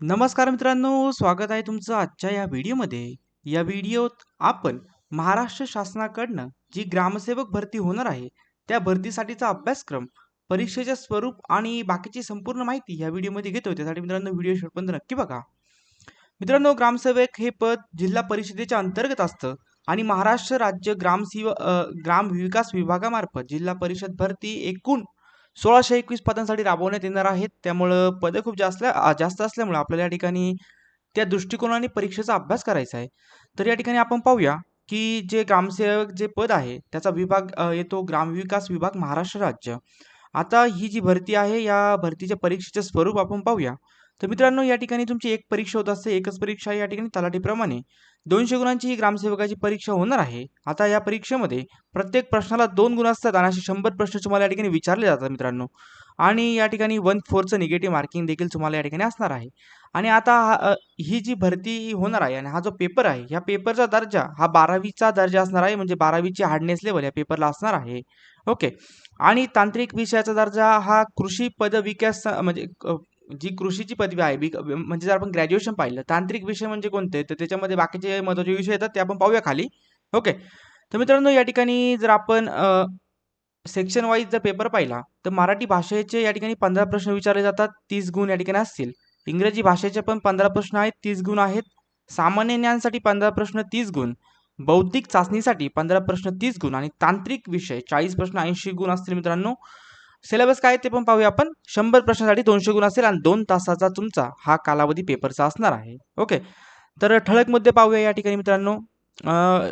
नमस्कार मित्रांनो स्वागत आहे तुमचं आजच्या या व्हिडिओमध्ये. या व्हिडिओत आपण महाराष्ट्र शासनाकडनं जी ग्रामसेवक भरती होणार आहे त्या भरतीसाठीचा अभ्यासक्रम परीक्षेचे स्वरूप आणि बाकीची संपूर्ण माहिती या व्हिडिओमध्ये घेतो त्यासाठी मित्रांनो व्हिडिओ शेवटपर्यंत नक्की बघा. मित्रांनो ग्रामसेवक हे पद जिल्हा परिषदेच्या अंतर्गत असतं आणि महाराष्ट्र राज्य ग्रामसेव ग्राम विकास विभागामार्फत जिल्हा परिषद भरती एकूण सोळाशे एकवीस पदांसाठी राबवण्यात येणार आहेत. त्यामुळं पदं खूप जास्त जास्त असल्यामुळं आपल्याला या ठिकाणी त्या दृष्टिकोनाने परीक्षेचा अभ्यास करायचा आहे. तर या ठिकाणी आपण पाहूया की जे ग्रामसेवक जे पद आहे त्याचा विभाग येतो ग्रामविकास विभाग महाराष्ट्र राज्य. आता ही जी भरती आहे या भरतीच्या परीक्षेचे स्वरूप आपण पाहूया. तर मित्रांनो या ठिकाणी तुमची एक परीक्षा होत असते. एकच परीक्षा या ठिकाणी तलाठीप्रमाणे दोनशे गुणांची ही ग्रामसेवकाची परीक्षा होणार आहे. आता या परीक्षेमध्ये प्रत्येक प्रश्नाला दोन गुण असतात आणि असे शंभर प्रश्न तुम्हाला या ठिकाणी विचारले जातात मित्रांनो. आणि या ठिकाणी वन फोरचं निगेटिव्ह मार्किंग देखील तुम्हाला या ठिकाणी असणार आहे. आणि आता हा, ही जी भरती होणार आहे आणि हा जो पेपर आहे ह्या पेपरचा दर्जा हा बारावीचा दर्जा असणार आहे म्हणजे बारावीची हार्डनेस लेवल या पेपरला असणार आहे. ओके. आणि तांत्रिक विषयाचा दर्जा हा कृषी पद विकास म्हणजे जी कृषीची पदवी आहे बी म्हणजे जर आपण ग्रॅज्युएशन पाहिलं तांत्रिक विषय म्हणजे कोणते? तर त्याच्यामध्ये बाकीचे महत्त्वाचे विषय येतात ते आपण पाहूया खाली. ओके तर मित्रांनो या ठिकाणी जर आपण सेक्शन वाईज जर पेपर पाहिला तर मराठी भाषेचे या ठिकाणी पंधरा प्रश्न विचारले जातात तीस गुण या ठिकाणी असतील. इंग्रजी भाषेचे पण पंधरा प्रश्न आहेत तीस गुण आहेत. सामान्य ज्ञानसाठी पंधरा प्रश्न तीस गुण. बौद्धिक चाचणीसाठी पंधरा प्रश्न तीस गुण. आणि तांत्रिक विषय चाळीस प्रश्न ऐंशी गुण असतील मित्रांनो. सिलेबस काय ते पण पाहूया आपण. शंभर प्रश्नासाठी दोनशे गुण असेल आणि दोन तासाचा तुमचा हा कालावधी पेपरचा असणार आहे. ओके. तर ठळक मुद्दे पाहूया या ठिकाणी मित्रांनो.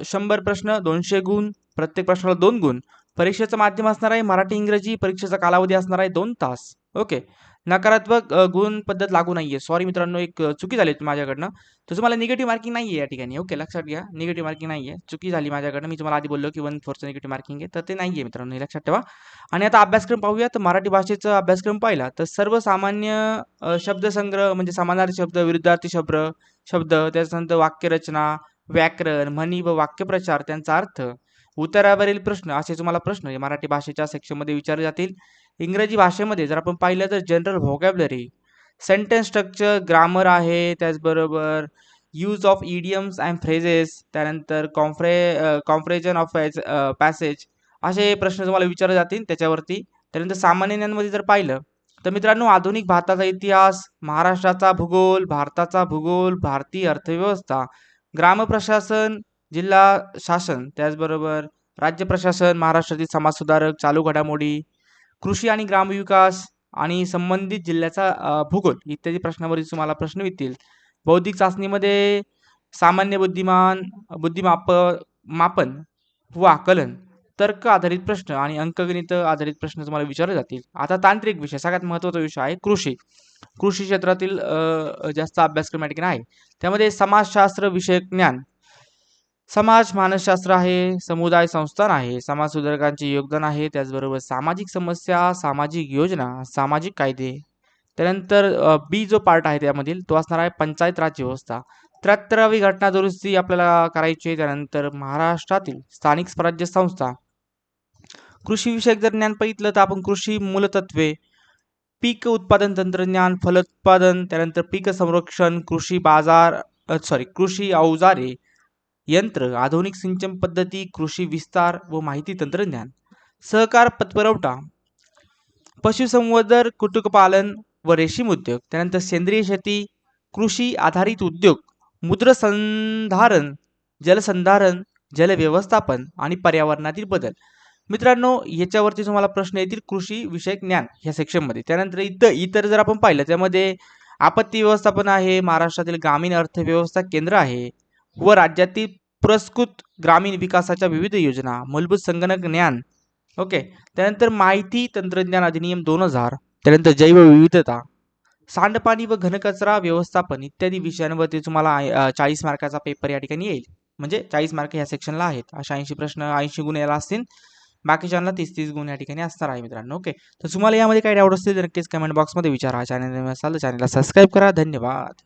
शंभर प्रश्न दोनशे गुण प्रत्येक प्रश्नाला दोन गुण. परीक्षेचं माध्यम असणार आहे मराठी इंग्रजी. परीक्षेचा कालावधी असणार आहे दोन तास. ओके. नकारात्मक गुण पद्धत लागू नाही आहे सॉरी मित्रांनो एक चुकी झाली माझ्याकडनं. तर तुम्हाला निगेटिव्ह मार्किंग नाही आहे या ठिकाणी. ओके लक्षात घ्या. निगेटिव्ह मार्किंग नाही आहे चुकी झाली माझ्याकडनं. मी तुम्हाला आधी बोललो की वन फोरचं निगेटिव्ह मार्किंग आहे. तर ते नाही आहे मित्रांनो हे लक्षात ठेवा. आणि आता अभ्यासक्रम पाहूया. तर मराठी भाषेचा अभ्यासक्रम पाहिला तर सर्वसामान्य शब्दसंग्रह म्हणजे समानार्थी शब्द विरुद्धार्थी शब्द शब्द त्याच्यानंतर वाक्यरचना व्याकरण म्हणी व वाक्यप्रचार त्यांचा अर्थ. उत्तरावरील प्रश्न असे तुम्हाला प्रश्न हे मराठी भाषेच्या सेक्शनमध्ये विचारले जातील. इंग्रजी भाषेमध्ये जर आपण पाहिलं तर general vocabulary sentence structure grammar आहे त्याचबरोबर use of idioms and phrases त्यानंतर कॉम्फ्रे कॉम्फ्रेजन ऑफ पॅसेज असे प्रश्न तुम्हाला विचारले जातील त्याच्यावरती. त्यानंतर सामान्य ज्ञानमध्ये जर पाहिलं तर मित्रांनो आधुनिक भारताचा इतिहास महाराष्ट्राचा भूगोल भारताचा भूगोल भारतीय अर्थव्यवस्था ग्रामप्रशासन जिल्हा शासन त्याचबरोबर राज्य प्रशासन महाराष्ट्रातील समाजसुधारक चालू घडामोडी कृषी आणि ग्रामविकास आणि संबंधित जिल्ह्याचा भूगोल इत्यादी प्रश्नावरील तुम्हाला प्रश्न येतील. बौद्धिक चाचणीमध्ये सामान्य बुद्धिमान बुद्धिमाप मापन व आकलन तर्क आधारित प्रश्न आणि अंकगणित आधारित प्रश्न तुम्हाला विचारले जातील. आता तांत्रिक विषय सगळ्यात महत्त्वाचा विषय आहे कृषी. कृषी क्षेत्रातील जास्त अभ्यासक्रम या ठिकाणी आहे त्यामध्ये समाजशास्त्र विषयक ज्ञान समाज मानसशास्त्र आहे समुदाय संस्थान आहे समाज सुधारकांचे योगदान आहे त्याचबरोबर सामाजिक समस्या सामाजिक योजना सामाजिक कायदे. त्यानंतर बी जो पार्ट आहे त्यामधील तो असणार आहे पंचायत राज व्यवस्था. त्र्याहत्तरावी घटना दुरुस्ती आपल्याला करायची आहे त्यानंतर महाराष्ट्रातील स्थानिक स्वराज्य संस्था. कृषीविषयक जर ज्ञान बघितलं तर आपण कृषी मूलतत्वे पीक उत्पादन तंत्रज्ञान फलोत्पादन त्यानंतर पीक संरक्षण कृषी बाजार सॉरी कृषी अवजारे यंत्र आधुनिक सिंचन पद्धती कृषी विस्तार व माहिती तंत्रज्ञान सहकार पतपुरवठा पशुसंवर्धन कुक्कुटपालन व रेशीम उद्योग त्यानंतर सेंद्रिय शेती कृषी आधारित उद्योग मुद्रसंधारण जलसंधारण जलव्यवस्थापन आणि पर्यावरणातील बदल. मित्रांनो याच्यावरती तुम्हाला प्रश्न येतील कृषी विषयक ज्ञान ह्या सेक्शनमध्ये त्यानंतर इतर इतर जर आपण पाहिलं त्यामध्ये आपत्ती व्यवस्थापन आहे महाराष्ट्रातील ग्रामीण अर्थव्यवस्था केंद्र आहे व राज्यातील पुरस्कृत ग्रामीण विकासाच्या विविध योजना मूलभूत संगणक ज्ञान ओके. त्यानंतर माहिती तंत्रज्ञान अधिनियम दोन हजार त्यानंतर जैवविविधता सांडपाणी व घनकचरा व्यवस्थापन इत्यादी विषयांवरती तुम्हाला चाळीस मार्काचा पेपर या ठिकाणी येईल. म्हणजे चाळीस मार्क ह्या सेक्शनला आहेत. अशा ऐंशी प्रश्न ऐंशी गुण याला असतील. बाकीच्यांना तीस तीस गुण या ठिकाणी असणार आहे मित्रांनो ओके. तर तुम्हाला यामध्ये काही डाऊट असतील तर नक्कीच कमेंट बॉक्समध्ये विचारा. चॅनल असाल तर चॅनलला सबस्क्राईब करा. धन्यवाद.